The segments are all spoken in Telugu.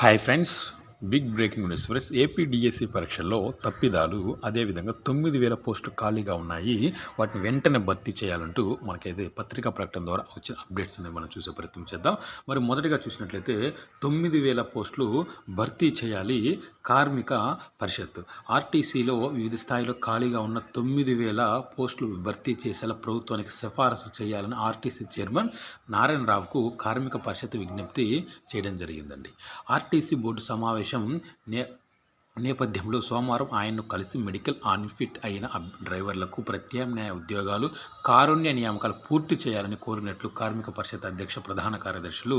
Hi friends big breaking news friends AP DSC పరీక్షల్లో తప్పిదాలు అదేవిధంగా తొమ్మిది వేల పోస్టులు ఖాళీగా ఉన్నాయి. వాటిని వెంటనే భర్తీ చేయాలంటూ మనకైతే పత్రికా ప్రకటన ద్వారా వచ్చిన అప్డేట్స్ అనేవి మనం చూసే ప్రయత్నం చేద్దాం. మరి మొదటిగా చూసినట్లయితే తొమ్మిది వేల పోస్టులు భర్తీ చేయాలి కార్మిక పరిషత్. ఆర్టీసీలో వివిధ స్థాయిలో ఖాళీగా ఉన్న తొమ్మిది వేల పోస్టులు భర్తీ చేసేలా ప్రభుత్వానికి సిఫారసు చేయాలని ఆర్టీసీ చైర్మన్ నారాయణరావుకు కార్మిక పరిషత్ విజ్ఞప్తి చేయడం జరిగిందండి. ఆర్టీసీ బోర్డు సమావేశం वर्षं ने నేపథ్యంలో సోమవారం ఆయన్ను కలిసి మెడికల్ అన్ఫిట్ అయిన డ్రైవర్లకు ప్రత్యామ్నాయ ఉద్యోగాలు కారుణ్య నియామకాలు పూర్తి చేయాలని కోరినట్లు కార్మిక పరిషత్ అధ్యక్ష ప్రధాన కార్యదర్శులు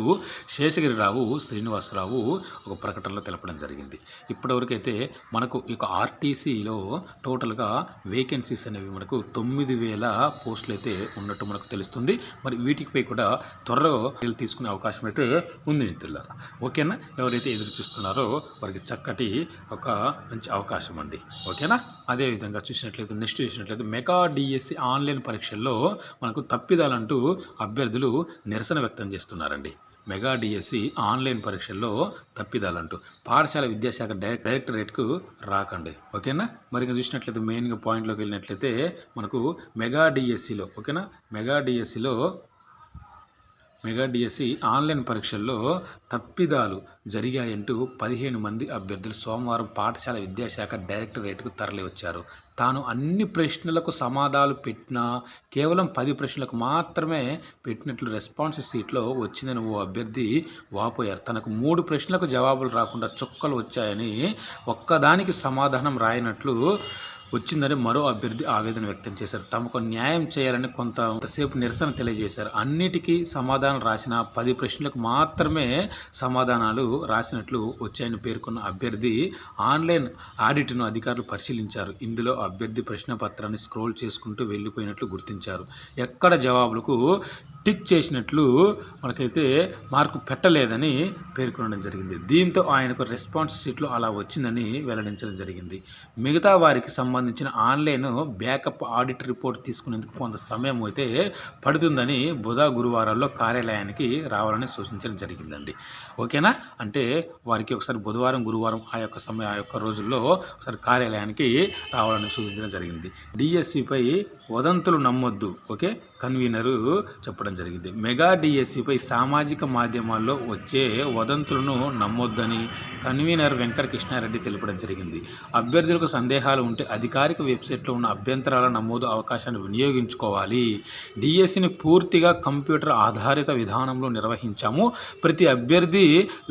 శేషగిరిరావు శ్రీనివాసరావు ఒక ప్రకటనలో తెలపడం జరిగింది. ఇప్పటివరకైతే మనకు ఈ ఆర్టీసీలో టోటల్గా వేకెన్సీస్ అనేవి మనకు తొమ్మిది వేల పోస్టులు అయితే ఉన్నట్టు మనకు తెలుస్తుంది. మరి వీటిపై కూడా త్వరలో తీసుకునే అవకాశం అయితే ఉంది. మిత్రులారా ఓకేనా? ఎవరైతే ఎదురు చూస్తున్నారో వారికి చక్కటి ఒక మంచి అవకాశం అండి. ఓకేనా? అదేవిధంగా చూసినట్లయితే నెక్స్ట్ చూసినట్లయితే మెగా డిఎస్సి ఆన్లైన్ పరీక్షల్లో మనకు తప్పిదాలంటూ అభ్యర్థులు నిరసన వ్యక్తం చేస్తున్నారండి. మెగా డిఎస్సి ఆన్లైన్ పరీక్షల్లో తప్పిదాలంటూ. పాఠశాల విద్యాశాఖ డైరెక్ట్ డైరెక్టరేట్కు రాకండి. ఓకేనా? మరి ఇంకా చూసినట్లయితే మెయిన్గా పాయింట్లోకి వెళ్ళినట్లయితే మనకు మెగా డిఎస్సిలో ఓకేనా? మెగా డిఎస్సిలో మెగా డిఎస్సి ఆన్లైన్ పరీక్షల్లో తప్పిదాలు జరిగాయంటూ పదిహేను మంది అభ్యర్థులు సోమవారం పాఠశాల విద్యాశాఖ డైరెక్టరేట్కు తరలివచ్చారు. తాను అన్ని ప్రశ్నలకు సమాధానాలు పెట్టినా కేవలం పది ప్రశ్నలకు మాత్రమే పెట్టినట్లు రెస్పాన్స్ సీట్లో వచ్చిందని ఓ అభ్యర్థి వాపోయారు. తనకు మూడు ప్రశ్నలకు జవాబులు రాకుండా చుక్కలు వచ్చాయని ఒక్కదానికి సమాధానం రాయనట్లు వచ్చిందని మరో అభ్యర్థి ఆవేదన వ్యక్తం చేశారు. తమకు న్యాయం చేయాలని కొంత కొంతసేపు నిరసన తెలియజేశారు. అన్నిటికీ సమాధానం రాసిన పది ప్రశ్నలకు మాత్రమే సమాధానాలు రాసినట్లు వచ్చాయని పేర్కొన్న అభ్యర్థి ఆన్లైన్ ఆడిట్ను అధికారులు పరిశీలించారు. ఇందులో అభ్యర్థి ప్రశ్న పత్రాన్ని స్క్రోల్ చేసుకుంటూ వెళ్ళిపోయినట్లు గుర్తించారు. ఎక్కడ జవాబులకు టిక్ చేసినట్లు మనకైతే మార్కు పెట్టలేదని పేర్కొనడం జరిగింది. దీంతో ఆయనకు రెస్పాన్స్ షీట్లో అలా వచ్చిందని వెల్లడించడం జరిగింది. మిగతా వారికి సంబంధించిన ఆన్లైన్ బ్యాకప్ ఆడిట్ రిపోర్ట్ తీసుకునేందుకు కొంత సమయం అయితే పడుతుందని బుధ గురువారాల్లో కార్యాలయానికి రావాలని సూచించడం జరిగిందండి. ఓకేనా? అంటే వారికి ఒకసారి బుధవారం గురువారం ఆ యొక్క సమయం ఆ యొక్క రోజుల్లో ఒకసారి కార్యాలయానికి రావాలని సూచించడం జరిగింది. డిఎస్సిపై వదంతులు నమ్మొద్దు ఓకే? కన్వీనరు చెప్పడం జరిగింది. మెగా డిఎస్సిపై సామాజిక మాధ్యమాల్లో వచ్చే వదంతులను నమ్మొద్దని కన్వీనర్ వెంకట కృష్ణారెడ్డి తెలపడం జరిగింది. అభ్యర్థులకు సందేహాలు ఉంటే అధిక అధికారిక వెబ్సైట్లో ఉన్న అభ్యంతరాల నమోదు అవకాశాన్ని వినియోగించుకోవాలి. డిఎస్సిని పూర్తిగా కంప్యూటర్ ఆధారిత విధానంలో నిర్వహించాము. ప్రతి అభ్యర్థి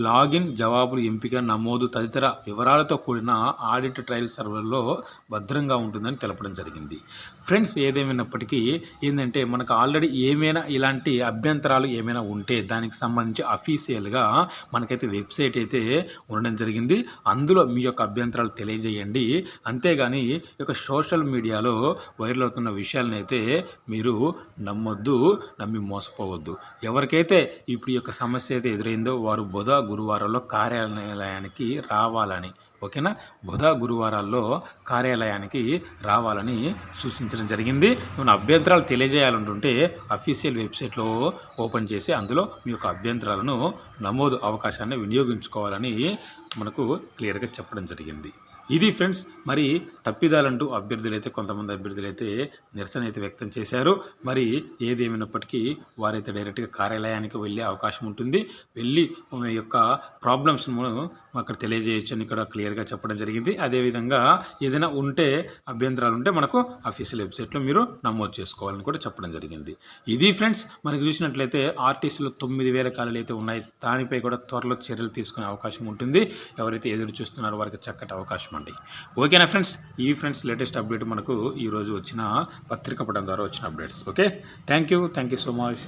లాగిన్ జవాబులు ఎంపిక నమోదు తదితర వివరాలతో కూడిన ఆడిట్ ట్రయల్ సర్వర్లో భద్రంగా ఉంటుందని తెలపడం జరిగింది. ఫ్రెండ్స్ ఏదేమైనప్పటికీ ఏంటంటే మనకు ఆల్రెడీ ఏమైనా ఇలాంటి అభ్యంతరాలు ఏమైనా ఉంటే దానికి సంబంధించి అఫీషియల్గా మనకైతే వెబ్సైట్ అయితే ఉండడం జరిగింది. అందులో మీ యొక్క అభ్యంతరాలు తెలియజేయండి. అంతేగాని యొక్క సోషల్ మీడియాలో వైరల్ అవుతున్న విషయాలను అయితే మీరు నమ్మొద్దు నమ్మి మోసపోవద్దు. ఎవరికైతే ఇప్పుడు ఈ యొక్క సమస్య అయితే ఎదురైందో వారు బుధ గురువారంలో కార్యాలయానికి రావాలని ఓకేనా? బుధ గురువారాల్లో కార్యాలయానికి రావాలని సూచించడం జరిగింది. ఏమైనా అభ్యంతరాలు తెలియజేయాలంటుంటే అఫీషియల్ వెబ్సైట్లో ఓపెన్ చేసి అందులో మీ యొక్క అభ్యంతరాలను నమోదు అవకాశాన్ని వినియోగించుకోవాలని మనకు క్లియర్గా చెప్పడం జరిగింది. ఇది ఫ్రెండ్స్ మరి తప్పిదాలంటూ అభ్యర్థులు అయితే కొంతమంది అభ్యర్థులు అయితే నిరసన అయితే వ్యక్తం చేశారు. మరి ఏదేమైనప్పటికీ వారైతే డైరెక్ట్గా కార్యాలయానికి వెళ్ళే అవకాశం ఉంటుంది. వెళ్ళి మీ యొక్క ప్రాబ్లమ్స్ను మనం అక్కడ తెలియజేయచ్చు అని ఇక్కడ క్లియర్గా చెప్పడం జరిగింది. అదేవిధంగా ఏదైనా ఉంటే అభ్యంతరాలు ఉంటే మనకు అఫీషియల్ వెబ్సైట్లో మీరు నమోదు చేసుకోవాలని కూడా చెప్పడం జరిగింది. ఇది ఫ్రెండ్స్ మనకు చూసినట్లయితే ఆర్టీసీలో తొమ్మిది వేల ఖాళీలు అయితే ఉన్నాయి. దానిపై కూడా త్వరలో చర్యలు తీసుకునే అవకాశం ఉంటుంది. ఎవరైతే ఎదురు చూస్తున్నారో వారికి చక్కటి అవకాశం అండి ఓకేనా ఫ్రెండ్స్ ఈ ఫ్రెండ్స్ లేటెస్ట్ అప్డేట్ మనకు ఈరోజు వచ్చిన పత్రిక పటం ద్వారా వచ్చిన updates okay thank you thank you so much